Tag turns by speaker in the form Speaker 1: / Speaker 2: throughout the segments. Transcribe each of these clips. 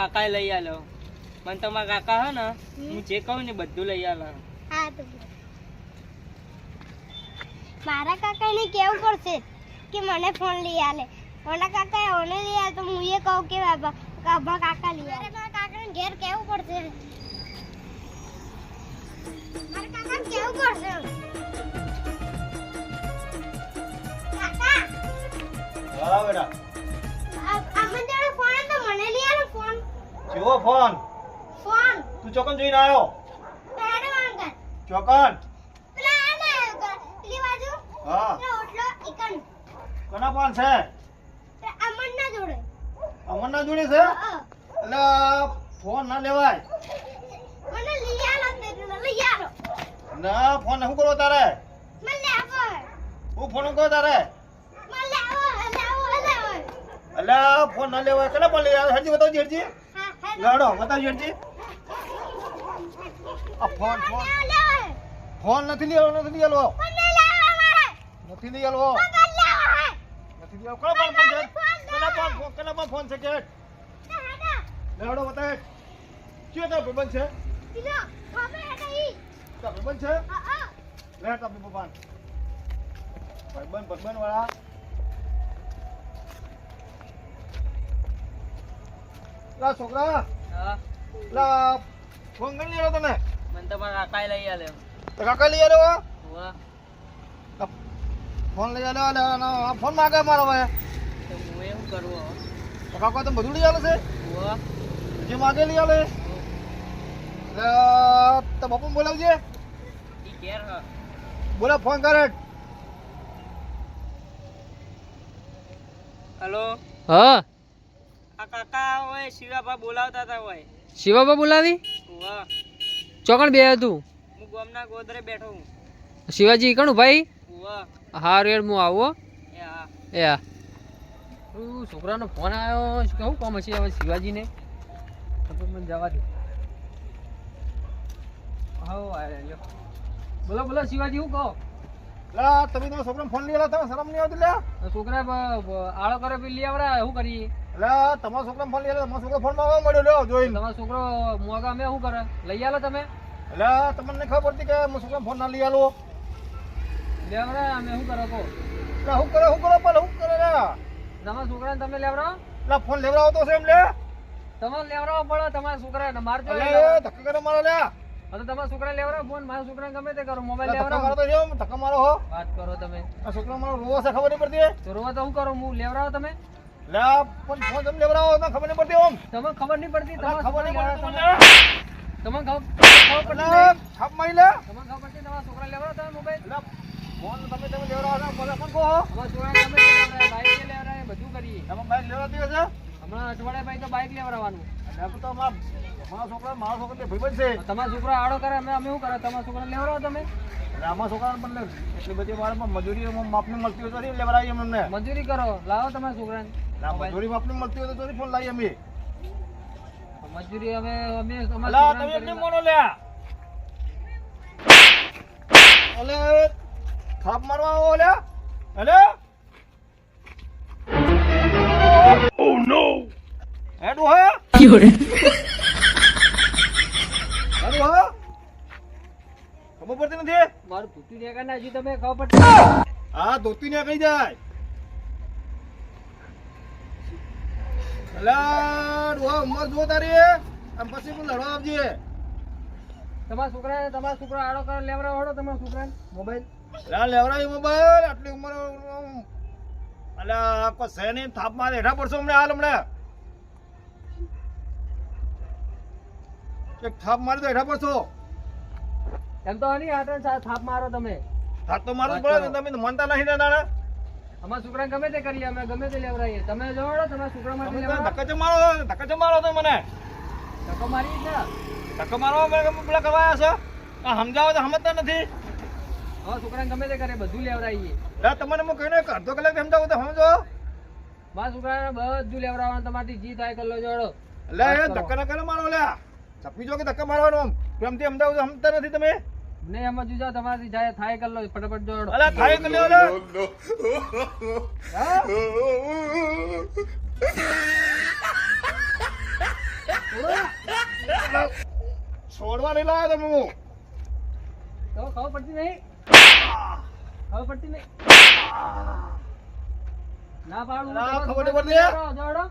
Speaker 1: કાકા લઈ આલો. મને તો મારા કાકા હે ને હું જે કહું ને બધું લઈ આલો.
Speaker 2: હા તો મારા કાકાને કેવું પડશે કે મને ફોન લઈ આલે. મારા કાકા ઓને લઈ આલે તો હું એ કહું કે બાબા કાબા કાકા લઈ આલે. મારા કાકાને ઘેર કેવું પડશે? મારા કાકાને કેવું પડશે? કાકા!
Speaker 3: હા બેટા. કેવો ફોન.
Speaker 2: ફોન?
Speaker 3: તું ચોકન જોઈને આવ્યો?
Speaker 2: પેડે વાંગર
Speaker 3: ચોકન.
Speaker 2: પેલા આ પેલી બાજુ?
Speaker 3: હા.
Speaker 2: ઓટલો ઈકન.
Speaker 3: કોના ફોન છે?
Speaker 2: અમન ના જોડે.
Speaker 3: અમરના જોડે છે? એટલે ફોન ના લેવાય.
Speaker 2: મને લઈ આલો તે પેલો લઈ આલો.
Speaker 3: ના ફોન શું કરો તારે?
Speaker 2: મને લાવો
Speaker 3: હું ફોન કરો તારે?
Speaker 2: મને લાવો લાવો લાવો
Speaker 3: એટલે ફોન ના લેવાય. ફોન લઈ આવે હજી બતાવજી હજી લાડો બતાવજે આ ફોન ફોન. ફોન નથી લેવો નથી લેવો
Speaker 2: મને લાવો મારે
Speaker 3: નથી લેવો નથી લેવો કોણ ફોન ફોન છે? કોના ફોન કોના ફોન ફોન છે કે?
Speaker 2: હાડા
Speaker 3: લાડો બતાવે. કયો તો ભાઈબંધ છે?
Speaker 2: પીલો ખામે હે ઈ
Speaker 3: તો ભાઈબંધ છે?
Speaker 2: હા હા.
Speaker 3: લે તો ભાઈબંધ. ભાઈબંધ ભગવાન વાળા લા છોકરા?
Speaker 1: હા.
Speaker 3: લા ફોન કરી લેલો તમે
Speaker 1: મને તો મારા કાકા લઈ આલે
Speaker 3: તો કાકા લઈ આલે
Speaker 1: વા
Speaker 3: ફોન લઈ આલે આ ફોન માગે મારો ભાઈ.
Speaker 1: તો હું એ શું કરવું?
Speaker 3: તો કાકા તમે બધું લઈ આલે છે?
Speaker 1: વાહ.
Speaker 3: જે માગે લઈ આલે. તો બાપુ બોલાવજે.
Speaker 1: ઈ ઘેર હ.
Speaker 3: બોલા ફોન કરે.
Speaker 1: હેલો.
Speaker 4: હા.
Speaker 1: આ કાકા હોય શિવાભા બોલાવતા હતા હોય.
Speaker 4: શિવાબા બોલાવી?
Speaker 1: વાહ.
Speaker 4: ચોકણ બે હતું
Speaker 1: હું ગામના ગોદરે બેઠો હું.
Speaker 4: શિવાજી કણું ભાઈ
Speaker 1: વાહ.
Speaker 4: હા રેડ હું આવો
Speaker 1: એ હા.
Speaker 4: એ હા. હું છોકરાનો ફોન આવ્યો કેવું કામ કોમ હશે હવે શિવાજીને? મને જવા દે. બોલો બોલો શિવાજી હું કહો?
Speaker 3: લા તમે તમારા છોકરાને ફોન લઈ લો તમે શરમ નહીં આવતી લે.
Speaker 4: છોકરા આળો કરે પેલી લઈ આવરા શું કરીએ?
Speaker 3: એટલે તમારો છોકરો ફોન લઈ તમારો છોકરો ફોનમાં મળ્યો? લ્યો જોઈ
Speaker 4: તમારો છોકરો મોગા અમે શું કરે? લઈ આલો તમે?
Speaker 3: એટલે તમને ખબર પડતી કે મારો છોકરો ફોન ના લઈ આલો?
Speaker 4: લઈ આવરા અમે શું કરો કો
Speaker 3: એટલે શું કરે શું કરો પણ શું કરે રે?
Speaker 4: તમારા છોકરાને તમે લેવડાવો?
Speaker 3: એટલે ફોન લેવરાવો તો છે એમ લે.
Speaker 4: તમારે લેવડાવો પડે તમારા છોકરાને. મારજો
Speaker 3: એટલે ધક્કા કરે મારો લે.
Speaker 4: તો તમારા છોકરા લેવરાવો ફોન. મારા છોકરાને ગમે તે કરો મોબાઈલ
Speaker 3: લેવરાવો મારો તો છે ધક્કા મારો હો.
Speaker 4: વાત કરો તમે.
Speaker 3: આ છોકરો મારો રોવો છે ખબર નહીં પડતી.
Speaker 4: તો રોવા તો શું કરો? હું લેવરાવો તમે?
Speaker 3: લે પણ ફોન તમે લેવડાવો તો ખબર નહીં પડતી ઓમ.
Speaker 4: તમને ખબર નહીં પડતી તમારા
Speaker 3: ખબર નહીં પડતી તમને
Speaker 4: તમે ખબર
Speaker 3: એટલે છાપ મારી લે.
Speaker 4: તમને ખબર પડતી તમારા છોકરા લેવડાવો તમે મોબાઈલ?
Speaker 3: એટલે ફોન તમે તમે લેવડાવો છો બોલે કોણ કહો.
Speaker 4: અમારા છોકરાને ગમે તે લેવડાવે બાઈક લેવડાવે બધું કરીએ.
Speaker 3: એમાં બાઈક લેવડાવતી હશે?
Speaker 4: હમણાં અઠવાડિયા ભાઈ તો બાઈક લેવડાવવાનું.
Speaker 3: એટલે તો મારા મારા છોકરા મારા છોકરા બે છે
Speaker 4: તમારા છોકરા આડો કરે અમે અમે શું કરે? તમારા છોકરા લેવડાવો તમે.
Speaker 3: આમાં છોકરાને પણ લે- એટલી બધી મારે મજૂરી માપની મળતી હોય તો લેવડાવી અમને અમે
Speaker 4: મજૂરી કરો લાવો તમારા છોકરાને.
Speaker 3: મજૂરી માપની મળતી હોય તો નહીં ફોન લાવી અમે.
Speaker 4: મજૂરી અમે અમે
Speaker 3: અલા તમે એમને મોનો લ્યા. અલે થાપ મારવા આવો લ્યા અલે. ઓ નો હેડુ હા. હેડુ હા. ખબર પડતી નથી?
Speaker 4: મારું ભૂતી ને ના હજી તમે ખબર પડતી
Speaker 3: હા ધોતી ને કઈ જાય અલા ડોહા ઉંમર જો તારી આમ પછી પણ લડવા આવજે
Speaker 4: તમારા છોકરા તમારા છોકરા આડો કરે લેવડાવો હળો તમારા મોબાઈલ.
Speaker 3: લા લેવરાઈ મોબાઈલ આટલી ઉંમર અલા કો સેની થાપમાં હેઠા પડશો હમણાં હાલ હમણાં? એક થાપ મારી તો હેઠા પડશો.
Speaker 4: એમ તો આટણ થાપ મારો તમે.
Speaker 3: થાપ તો મારો પડે તમે મનતા નહીં ને દાડા.
Speaker 4: અમારા છોકરાને ગમે તે કરીએ અમે ગમે તે લેવડાવીએ. તમે જોડો તમારા છોકરા માટે
Speaker 3: ધક્કા મારો ધક્કા મારો તો મને.
Speaker 4: ધક્કો મારી છે
Speaker 3: ધક્કો મારવા મને પેલા કરવા છો? આ સમજાવો તો સમજતા નથી.
Speaker 4: હા છોકરાને ગમે તે કરે બધું લેવડાવીએ.
Speaker 3: લા તમને હું કહીને અડધો કલાક સમજાવું તો સમજો.
Speaker 4: મારા છોકરાને બધું લેવડાવવાનું તમારી જી થાય કરી લો જોડો
Speaker 3: લે. ધક્કા ના કરે મારો લે. ચપી જો કે ધક્કા મારવાનો પ્રેમથી સમજાવું તો સમજતા નથી તમે.
Speaker 4: નહીં એમાં જો તમારી જાય થાય કરલો ફટાફટ જોડો.
Speaker 3: અલા થાય કર લો છોડવા નહીં લાવ્યો તમે હું
Speaker 4: તો ખબર પડતી નહીં. ખબર પડતી નહીં. ના પાડું
Speaker 3: ના ખબર નહીં પડતી.
Speaker 4: જોડો.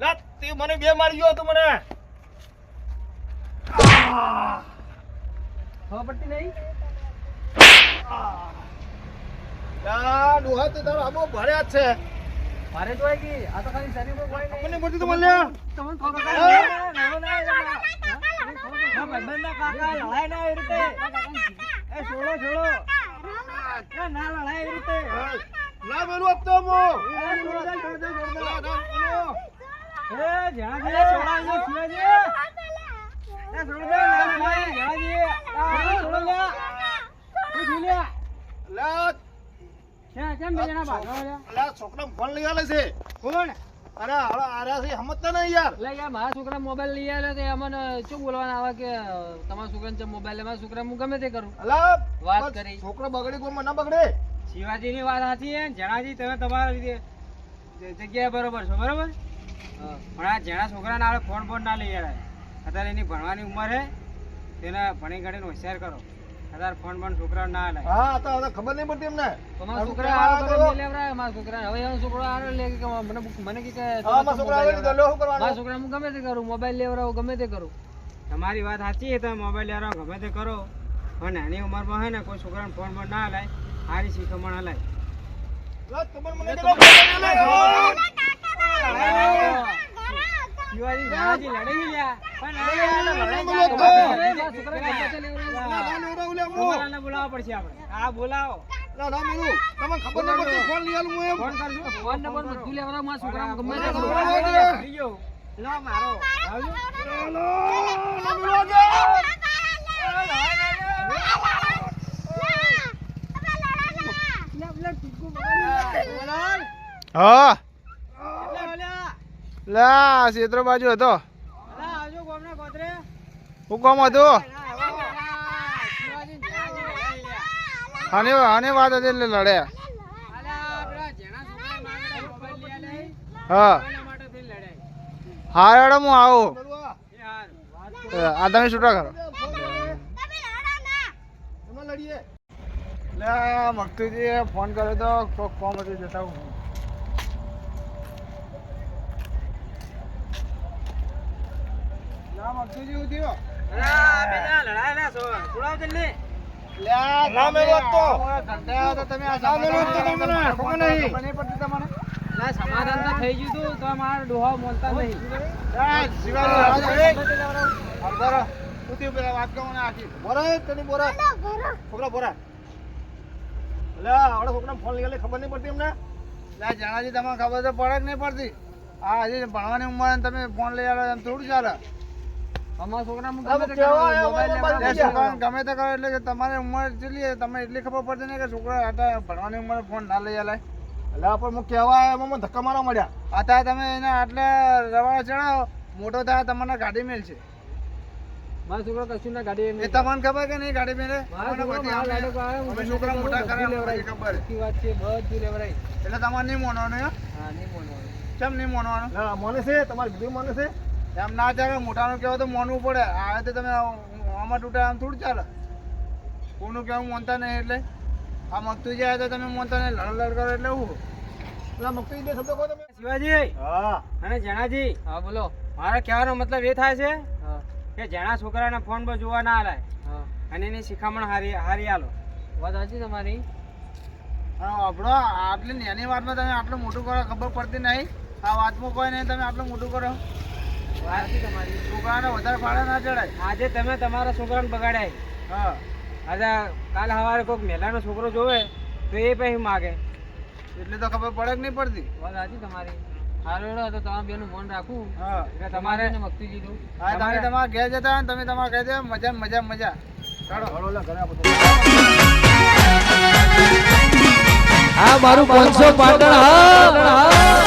Speaker 3: લા તે મને બે મારી ગયો તો મને.
Speaker 4: આ ખબર પડતી નહીં?
Speaker 3: લા, ડોહા તે તારો આબો ભર્યા છે.
Speaker 4: મારે તો કે? આ તો ખાલી શરીર પર કોઈ
Speaker 3: મને
Speaker 4: નહીં
Speaker 3: તો મને
Speaker 4: તમને ખબર
Speaker 3: હા.
Speaker 4: પડે
Speaker 1: કાકા લડાય ના રીતે. એ છોડો છોડો. એ ના લડાય એવી રીતે.
Speaker 3: ના મેલું આપતો મો
Speaker 1: એ જ્યાં દે, છોડો દે,
Speaker 3: છોકરા લઈ આલે છે
Speaker 4: આવ્યા અમને શું બોલવાના આવે કે તમારા છોકરાને છે મોબાઈલ મારા છોકરા હું ગમે તે કરું વાત કરી.
Speaker 3: છોકરો બગડે કોઈ ના બગડે
Speaker 1: શિવાજીની વાત સાચી છે જણાજી તમે તમારા રીતે જગ્યાએ બરોબર છો બરોબર. પણ આ જેના છોકરાને આપણે ફોન ફોન ના લઈ આવે અત્યારે એની ભણવાની ઉંમર છે તેને ભણી ગણીને હોશિયાર કરો. અત્યારે ફોન પણ છોકરા ના લે
Speaker 3: હા તો હવે ખબર નહીં પડતી એમને.
Speaker 4: તમારા છોકરા આરો
Speaker 3: તો-
Speaker 4: લઈ મારા છોકરા હવે એનો છોકરો આરો લે કે મને મને કે કે
Speaker 3: હા મારા છોકરા આવે લીધો. લો કરવાનો?
Speaker 4: મારા છોકરા હું ગમે તે કરું? મોબાઈલ લેવરાવ ગમે તે કરું?
Speaker 1: તમારી વાત સાચી છે તમે મોબાઈલ લેવરાવ ગમે તે કરો. પણ નાની ઉંમરમાં હે ને કોઈ છોકરાને ફોન પણ ના હલાય સારી શીખમણ હલાય
Speaker 3: લા, તમારે મને.
Speaker 1: શિવાજી જણાજી લડી ગયા. પણ બોલાવવા પડશે આપણે. હા બોલાવો.
Speaker 3: તમને ખબર નહીં પડતી ફોન લઈ આલું હું એમ.
Speaker 1: ફોન કરજો.
Speaker 4: ફોન નંબર બધું લેવડાવે, મારા છોકરા ગમે તે.
Speaker 1: લો આવજો.
Speaker 3: હા. લા ક્ષેત્ર બાજુ હતો.
Speaker 1: અલા, આવજો ગામના ગોત્રે.
Speaker 3: હું કોમ હતું. આને આને વાત હતી એટલે
Speaker 1: એ,
Speaker 3: હા. હા હેડો હું આવું. આ તમે છૂટા કરો. લે મકતુજી ફોન કર્યો તો કોમ હતી જતા હું.
Speaker 1: અલા, પેલા. છોડાવો જલ્દી.
Speaker 3: તો તમે આ ના મેલો તો તમને ખબર નહીં? ખબર પડતી તમને
Speaker 1: અલા, સમાધાન તો થઈ ગયું તું, તો મારા ડોહા બોલતા નહીં.
Speaker 3: આ શિવાજી રાજા. એ અરબારો ઉતી પેલા વાત કહું ને આખી. બોરા તની બોરા. છોકરા બોરા. લે આવડે છોકરા ફોન લઈ ખબર નહીં પડતી એમને? લે જણાજી તમને ખબર તો પડે જ નહીં પડતી? આ હજી ભણવાની ઉંમર તમે ફોન લઈ આવ્યા એમ થોડું ચાલે.
Speaker 4: ગમે તે કરું
Speaker 3: કરો એટલે તમારી ઉંમર કેટલી તમે એટલી ખબર પડતી નહીં કે છોકરા હતા ભણવાની ઉંમરે ફોન ના લઈ જાય એટલે પણ હું કહેવા એમાં મને ધક્કા મારવા મળ્યા. અત્યારે તમે એને આટલે રવાડે ચડાવો મોટો થાય તમને ગાડી મેળશે
Speaker 4: મારા છોકરા કશું ના ગાડી
Speaker 3: એ તમને ખબર કે નહીં ગાડી મેલે?
Speaker 4: છોકરા
Speaker 3: બધી અમે મોટા
Speaker 4: બધું.
Speaker 3: બધી ખબર.
Speaker 4: વાત છે બધું લેવડાવી.
Speaker 3: એટલે તમારે નહીં માનવાનું હા?
Speaker 4: નહીં બોલવાનું.
Speaker 3: કેમ નહીં મોનવાનું? મને છે તમારે કીધું મને છે. એમ ના ચાલે મોટાનું કહેવાય તો મોનવું પડે. આ તો તમે આમાં તૂટા આમ થોડું ચાલે. કોનું કહેવું માનતા નહીં એટલે. આ મગતું જાય તો તમે માનતા નહીં. લડ લડ કરો એટલે હું? એટલે મગતું બે શબ્દ કહો તમે.
Speaker 1: શિવાજી.
Speaker 3: હા.
Speaker 1: અને જણાજી.
Speaker 4: હા બોલો.
Speaker 1: મારો કહેવાનો મતલબ એ થાય છે
Speaker 4: હા.
Speaker 1: કે જેના છોકરાના ફોન પર જોવા ના હલાય
Speaker 4: હા.
Speaker 1: અને એની શિખામણ હારી હારી આલો.
Speaker 4: વાત સાચી તમારી.
Speaker 3: આપણો આટલી નાની વાતમાં તમે આટલું મોટું કરો ખબર પડતી નહીં. આ વાતમાં કોઈ નહીં તમે આટલું મોટું કરો. છોકરાને વધારે ફાળા ના ચડાય.
Speaker 1: આજે તમે તમારા છોકરાને બગાડ્યા
Speaker 3: હા.
Speaker 1: આજે કાલ સવારે કોઈક મેલાનો છોકરો જોવે તો એ પછી માગે.
Speaker 3: એટલે તો ખબર પડે કે નહીં પડતી?
Speaker 4: વાત સાચી તમારી. હારો તો તમારા બેનું ફોન રાખું
Speaker 3: હા.
Speaker 1: એટલે
Speaker 4: તમારે મગતી જીધું
Speaker 3: હા તમે તમારા ઘેર જતા ને તમે તમારે કહી દે મજા ને મજા મજા. ચાલો.
Speaker 4: આ મારું પાંચસો પાટણ હા.